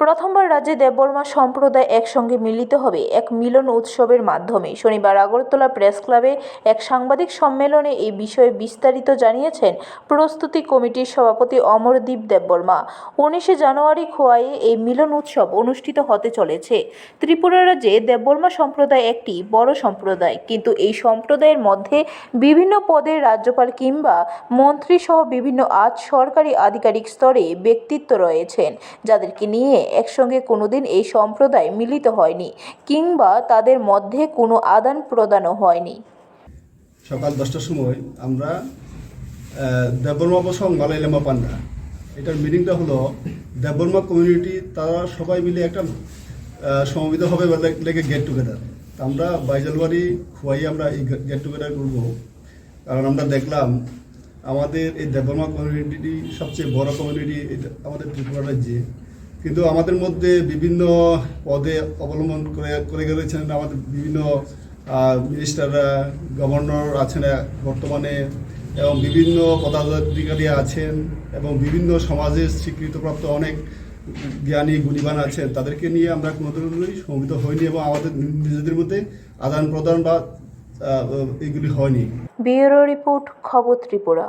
প্রথমবার রাজ্যে দেববর্মা সম্প্রদায় একসঙ্গে মিলিত হবে এক মিলন উৎসবের মাধ্যমে। শনিবার আগরতলা প্রেস ক্লাবে এক সাংবাদিক সম্মেলনে এই বিষয়ে বিস্তারিত জানিয়েছেন প্রস্তুতি কমিটির সভাপতি অমরদীপ দেববর্মা। উনিশে জানুয়ারি খোয়াইয়ে এই মিলন উৎসব অনুষ্ঠিত হতে চলেছে। ত্রিপুরা রাজ্যে দেববর্মা সম্প্রদায় একটি বড় সম্প্রদায়। কিন্তু এই সম্প্রদায়ের মধ্যে বিভিন্ন পদের রাজ্যপাল কিংবা মন্ত্রী সহ বিভিন্ন আজ সরকারি আধিকারিক স্তরে ব্যক্তিত্ব রয়েছেন, যাদেরকে নিয়ে একসঙ্গে কোনোদিন এই সম্প্রদায় মিলিত হয়নি কিংবা তাদের মধ্যে কোনো আদান প্রদানও হয়নি। সকাল দশটার সময় আমরা দেববর্মা বসং মালাইলামা পান্ডা। এটার মিনিংটা হলো দেববর্মা কমিউনিটি তারা সবাই মিলে একটা সমবেত হবে লেগে গেট টুগেদার আমরা জানুয়ারি খুয়াই আমরা এই গেট টুগেদার করব। কারণ আমরা দেখলাম আমাদের এই দেববর্মা কমিউনিটি সবচেয়ে বড় কমিউনিটি আমাদের ত্রিপুরা রাজ্যে। কিন্তু আমাদের মধ্যে বিভিন্ন পদে অবলম্বন করে করে গেছেন। আমাদের বিভিন্ন মিনিস্টাররা গভর্নর আছেন বর্তমানে এবং বিভিন্ন পদাধিকারী আছেন এবং বিভিন্ন সমাজের স্বীকৃতপ্রাপ্ত অনেক জ্ঞানী, গুণীবান আছেন। তাদেরকে নিয়ে আমরা কোনো ধরনেরই সমবেত হইনি এবং আমাদের নিজেদের মধ্যে আদান প্রদান বা এগুলি হয়নি। ব্যুরো রিপোর্ট, খবর ত্রিপুরা।